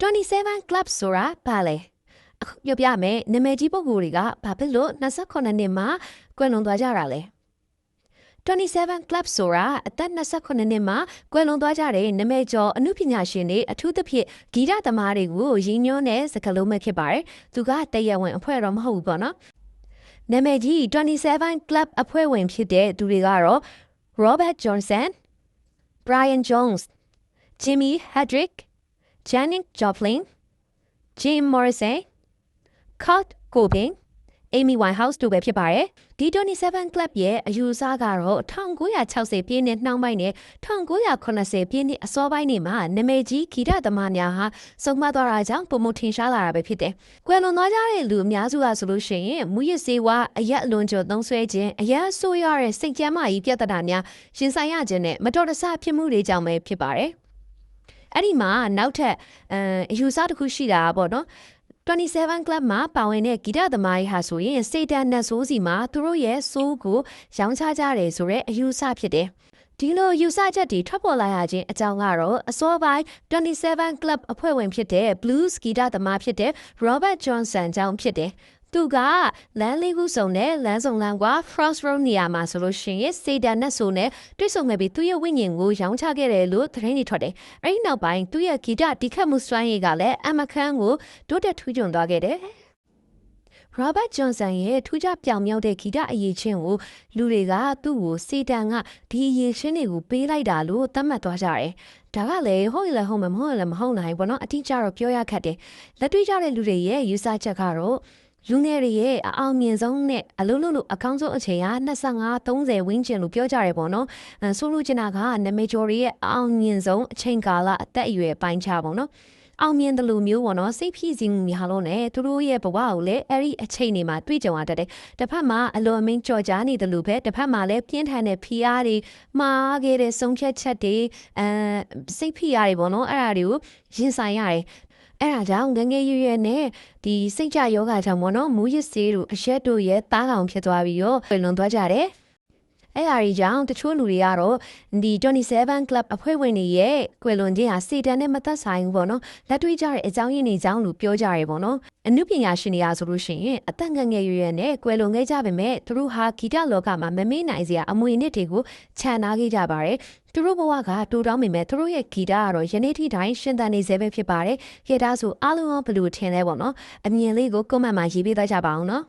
27 club ဆိုတာဘာလဲအခုပြောပြမယ်နာမည်ကြီးပုဂ္ဂိုလ်တွေကဘာဖြစ်လို့28နှစ်မှာကွယ်လွန်သွားကြတာလဲ27 club ဆိုတာအသက်28နှစ်မှာကွယ်လွန်သွားကြတဲ့နာမည်ကျော်အမှုပညာရှင်တွေအထူးသဖြင့်ဂီတသမားတွေကိုရည်ညွှန်းတဲ့စကားလုံးပဲဖြစ်ပါတယ်။သူကတည့်ရဝင်အဖွဲ့တော့မဟုတ်ဘူးပေါ့နော်။နာမည်ကြီး27 club အဖွဲ့ဝင်ဖြစ်တဲ့သူတွေကတော့ Robert Johnson, Brian Jones, Jimmy Hedrick, Janet Joplin, Jim Morrissey, Kurt Cobain, Amy Winehouse တို့ပဲဖြစ်ပါတယ်။ဒီ27 club ရဲ့အယူအဆကတော့1960ပြည့်နှစ်နှောင်းပိုင်းနဲ့1980ပြည့်နှစ်အစောပိုင်းတွေမှာနာမည်ကြီးဂီတသမားများဟာစုံမသွားတာကြောင့်ပုံမထင်ရှားလာတာပဲဖြစ်တယ်။ကွယ်လွန်သွားကြတဲ့လူအများစုကဆိုလို့ရှိရင်မူရစ်စေဝါအရက်အလွန်ကျော်သုံးဆွဲခြင်းအရက်ဆိုးရတဲ့စိတ်ကြမ်းမာရေးပြဿနာများရှင်ဆိုင်ရခြင်းနဲ့မတော်တဆဖြစ်မှုတွေကြောင့်ပဲဖြစ်ပါတယ်။ အဲ့ဒီမှာနောက်ထပ်အမ်အယူဆတစ်ခုရှိတာပေါ့နော်27 club မှာပါဝင်တဲ့ဂီတသမားကြီးဟာဆိုရင်စေတန်နတ်ဆိုးစီမှာသူတို့ရဲ့ဆိုးကိုရောင်းချကြတယ်ဆိုတော့အယူဆဖြစ်တယ်။ဒီလိုယူဆချက်တွေထွက်ပေါ်လာရခြင်းအကြောင်းကတော့အစောပိုင်း27 club အဖွဲ့ဝင်ဖြစ်တဲ့ blues ဂီတသမားဖြစ်တဲ့ Robert Johnson ကြောင့်ဖြစ်တယ်။သူကလမ်းလေးခုစုံနဲ့လမ်းစုံလမ်းကွာ cross road နေရာမှာဆိုလို့ရှိရင် sedan နဲ့ဆိုနဲ့တွေ့ဆုံခဲ့ပြီးသူ့ရဲ့ဝိညာဉ်ကိုရောင်းချခဲ့တယ်လို့သတင်းတွေထွက်တယ်။အဲဒီနောက်ပိုင်းသူ့ရဲ့ဂီတတီခတ်မှုစွမ်းရည်ကလည်းအမခန်းကိုတိုးတက်ထူးချွန်သွားခဲ့တယ်။ Robert Johnson ရဲ့ထူးခြားပြောင်မြောက်တဲ့ဂီတအရေးချင်းကိုလူတွေကသူ့ကိုစေတန်ကဒီအရေးချင်းတွေကိုပေးလိုက်တာလို့သတ်မှတ်သွားကြတယ်။ဒါကလည်းဟုတ်ရလားဟုတ်မဟုတ်လားမဟုတ်နိုင်ဘောနော်အတိအကျတော့ပြောရခက်တယ်။လက်တွေ့ကြတဲ့လူတွေရဲ့ယူဆချက်ကတော့ လူငယ်တွေရဲ့အအောင်မြင်ဆုံးနဲ့အလုံးလုံးလို့အကောင်းဆုံးအချိန်က25 30ဝန်းကျင်လို့ပြောကြတယ်ပေါ့နော်အဲဆိုလိုချင်တာကနမေဂျော်တွေရဲ့အအောင်မြင်ဆုံးအချိန်ကာလအသက်အရွယ်ပိုင်းခြားပေါ့နော်အောင်မြင်တယ်လို့မျိုးပေါ့နော်စိတ်ဖြစ်စီမှုများလို့ ਨੇ သူတို့ရဲ့ဘဝကိုလည်းအဲ့ဒီအချိန်တွေမှာတွေ့ကြုံရတတ်တယ်တစ်ဖက်မှာအလွန်အမင်းကြော်ကြားနေတယ်လို့ပဲတစ်ဖက်မှာလည်းပြင်းထန်တဲ့ဖိအားတွေမှားခဲ့တဲ့ဆုံးဖြတ်ချက်တွေအဲစိတ်ဖိအားတွေပေါ့နော်အဲ့ဒါတွေကိုရင်ဆိုင်ရတယ် အဲ့ဒါကြောင့်ငငယ်ရွယ်ရွယ်နဲ့ဒီစိတ်ကြယောဂကြောင့်ပေါ့နော်မူရစ်ဆေးတို့အရက်တို့ရဲ့သားကောင်ဖြစ်သွားပြီးတော့လွန်သွားကြတယ် အဲ့အရာကြီးကြောင့်တချို့လူတွေကတော့ဒီ27 club အဖွဲ့ဝင်တွေရဲ့ကွယ်လွန်ခြင်းဟာစေတန်နဲ့မသက်ဆိုင်ဘူးပေါ့နော်လက်တွေ့ကြတဲ့အကြောင်းရင်းတွေကြောင့်လို့ပြောကြရဲပေါ့နော်အမှုပညာရှင်တွေကဆိုလို့ရှိရင်အသက်ငယ်ငယ်ရွယ်ရွယ်နဲ့ကွယ်လွန်ခဲ့ကြပေမဲ့သူတို့ဟာဂီတလောကမှာမမေ့နိုင်စရာအမွေအနှစ်တွေကိုခြံနာခဲ့ကြပါတယ်သူတို့ဘဝကတူတောင်းမိမဲ့သူတို့ရဲ့ဂီတကတော့ယနေ့ထိတိုင်းရှင်သန်နေစေပဲဖြစ်ပါတယ်ခေတ္တဆိုအားလုံးဘယ်လိုထင်လဲပေါ့နော်အမြင်လေးကိုကွန်မန့်မှာရေးပေးသွားကြပါအောင်နော်